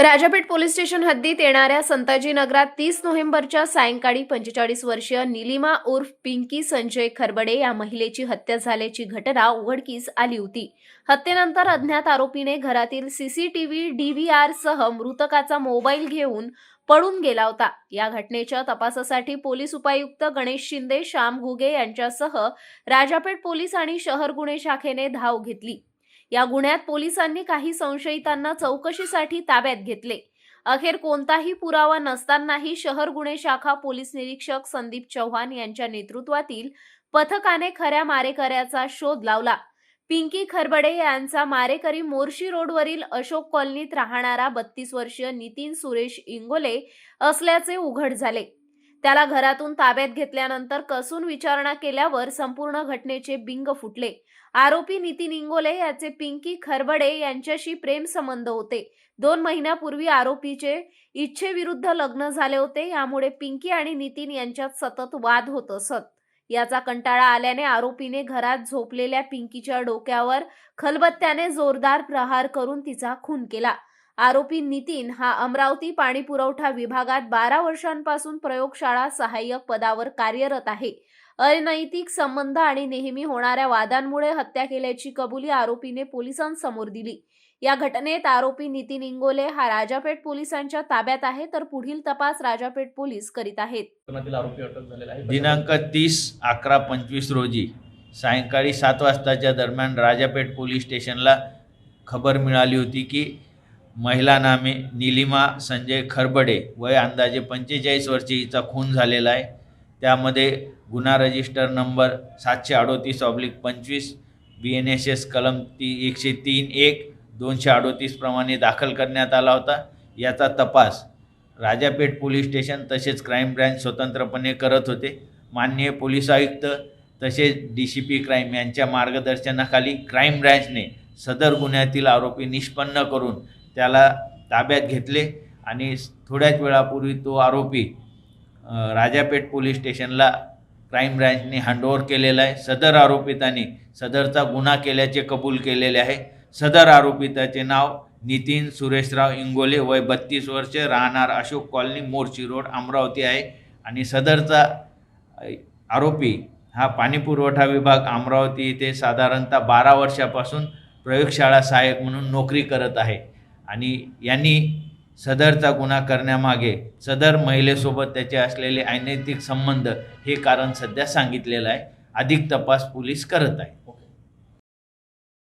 Rajapeth police station हद्दीत येणाऱ्या संताजी नगरात तीस नोव्हेंबरच्या सायंकाळी पंचेचाळीस वर्षीय निलिमा उर्फ पिंकी संजय खरबडे या महिलेची हत्या झाल्याची घटना उघडकीस आली होती. हत्येनंतर अज्ञात आरोपीने घरातील सीसीटीव्ही डीव्हीआर सह मृतकाचा मोबाईल घेऊन पळून गेला होता. या घटनेच्या तपासासाठी पोलीस उपायुक्त गणेश शिंदे श्याम घुगे यांच्यासह राजापेठ पोलीस आणि शहर गुन्हे शाखेने धाव घेतली. या गुन्ह्यात पोलिसांनी काही संशयितांना चौकशीसाठी ताब्यात घेतले. अखेर कोणताही पुरावा नसतानाही शहर गुन्हे शाखा पोलीस निरीक्षक संदीप चव्हाण यांच्या नेतृत्वातील पथकाने खऱ्या मारेकऱ्याचा शोध लावला. पिंकी खरबडे यांचा मारेकरी मोर्शी रोडवरील अशोक कॉलनीत राहणारा बत्तीस वर्षीय नितीन सुरेश इंगोले असल्याचे उघड झाले. त्याला घरातून ताब्यात घेतल्यानंतर कसून विचारणा केल्यावर संपूर्ण घटनेचे बिंग फुटले. आरोपी नितीन इंगोले याचे पिंकी खरबडे यांच्याशी प्रेम संबंध होते. दोन महिन्यापूर्वी आरोपीचे इच्छेविरुद्ध लग्न झाले होते यामुळे पिंकी आणि नितीन यांच्यात सतत वाद होत असत. याचा कंटाळा आल्याने आरोपीने घरात झोपलेल्या पिंकीच्या डोक्यावर खलबत्त्याने जोरदार प्रहार करून तिचा खून केला. आरोपी नितीन हा अमरावती पाणी पुरवठा विभागात बारा वर्षांपासून प्रयोगशाळा सहाय्यक पदावर कार्यरत आहे. अनैतिक संबंध आणि नेहमी होणाऱ्या वादांमुळे हत्या केल्याची कबुली आरोपीने पोलिसांसमोर दिली. या घटनेत आरोपी नितीन इंगोले हा राजापेठ पोलिसांच्या ताब्यात आहे तर पुढील तपास राजापेठ पोलीस करीत आहेत. प्रकरणातील आरोपी अटक झालेला आहे? दिनांक तीस अकरा पंचवीस रोजी सायंकाळी सात वाजताच्या दरम्यान राजापेठ पोलीस स्टेशनला खबर मिळाली होती की महिला नामे निलिमा संजय खरबडे वय अंदाजे पंचेचाळीस वर्षे हिचा खून झालेला आहे. त्यामध्ये गुन्हा रजिस्टर नंबर सातशे अडोतीस ऑब्लिक पंचवीस बी एन एस एस कलम ती एकशे तीन एक दोनशे अडोतीसप्रमाणे दाखल करण्यात आला होता. याचा तपास राजापेठ पोलीस स्टेशन तसेच क्राईम ब्रँच स्वतंत्रपणे करत होते. माननीय पोलीस आयुक्त तसेच डी सी पी क्राईम यांच्या मार्गदर्शनाखाली क्राईम ब्रँचने सदर गुन्ह्यातील आरोपी निष्पन्न करून त्याला ताब्यात घेतले आणि थोड्याच वेळापूर्वी तो आरोपी राजापेठ पोलीस स्टेशनला क्राईम ब्रँचने हँडओव्हर केलेला आहे. सदर आरोपितांनी सदरचा गुन्हा केल्याचे कबूल केलेले आहे. सदर आरोपिताचे नाव नितीन सुरेशराव इंगोले वय बत्तीस वर्ष राहणार अशोक कॉलनी मोर्ची रोड अमरावती आहे. आणि सदरचा आरोपी हा पाणीपुरवठा विभाग अमरावती येथे साधारणतः बारा वर्षापासून प्रयोगशाळा सहाय्यक म्हणून नोकरी करत आहे. आणि यांनी सदरचा गुन्हा करण्यामागे सदर महिलेसोबत त्याचे असलेले अनैतिक संबंध हे कारण सध्या सांगितलेलं आहे. अधिक तपास पोलीस करत आहे